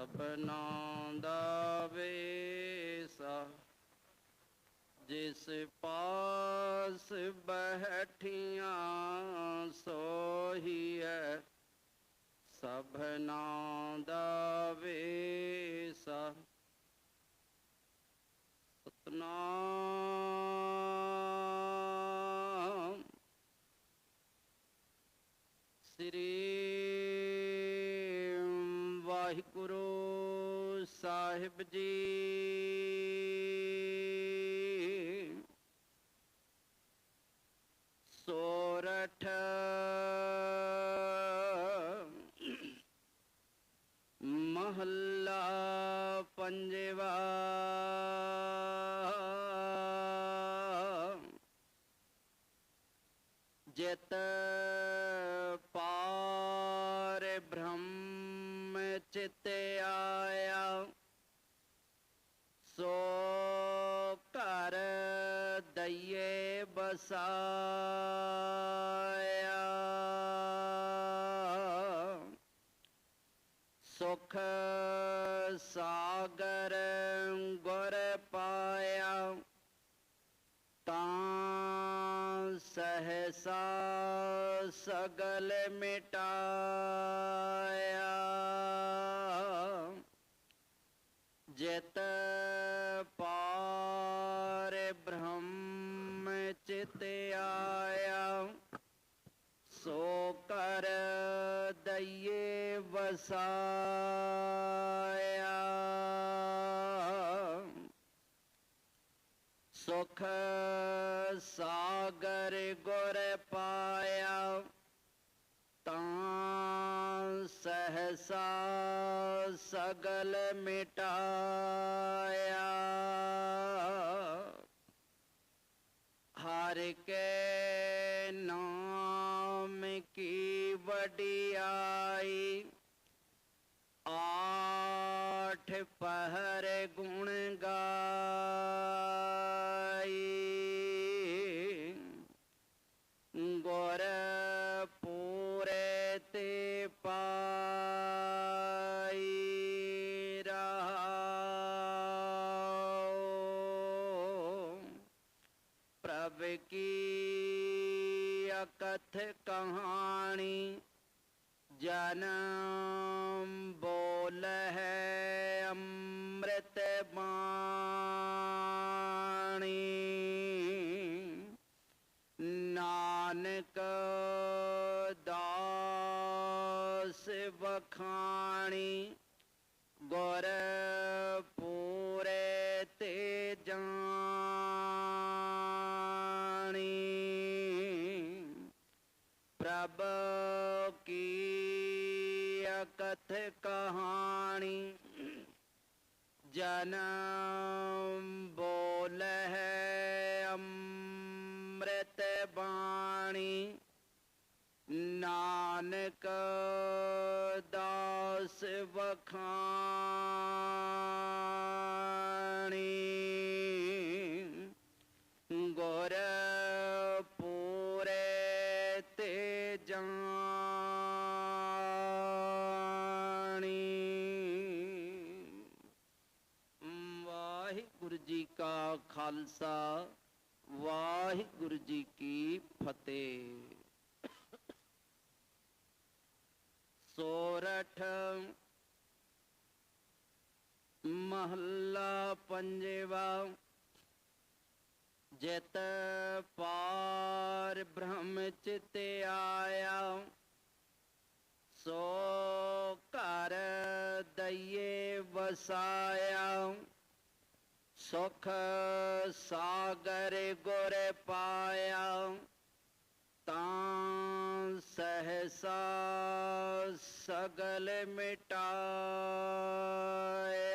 ਸਭਨਾ ਦਾ ਵੇਸਾ ਜਿਸ ਪਾਸ ਬੈਠੀਆਂ ਸੋਹੀ ਹੈ ਸਭਨਾ ਦਾ ਵੇਸਾ ਸਤਨਾਮ ਸ੍ਰੀ ਵਾਹਿਗੁਰੂ ਸਾਹਿਬ ਜੀ। ਸੋਰਠ ਮਹੱਲਾ ਪੰਜਵਾ। ਜਿਤ ਪਾਰ ਬ੍ਰਹਮ चित आया। सो कर दइए बसाया। सुख सागर गुर पाया। सहसा सगल मिटाया। बसाया सुख सागर गुर पाया। सहसा सगल मिटाया। हर के नाम की बड़ी पहर गुण गाई। गौर पूरे ते पाई प्रभ की अकथ कहानी जन्म नानक दास बखाणी गौर पूरे ते जानी प्रभ की अकथ कहानी जन्म ਅੰਮ੍ਰਿਤ ਬਾਣੀ। ਨਾਨਕ ਦਾਸ ਵਖਾਣੀ। ਗੁਰ ਪੂਰੇ ਤੇ ਜਾਣੀ। ਵਾਹਿਗੁਰੂ ਜੀ ਕਾ ਖਾਲਸਾ। वाहिगुरु जी की फतेह। सोरठ महल्ला पंजेवा, जत पार ब्रह्म चित आया। सो कर दइए बसाया सुख सागर गुर पाया सहसा सगल मिटाए।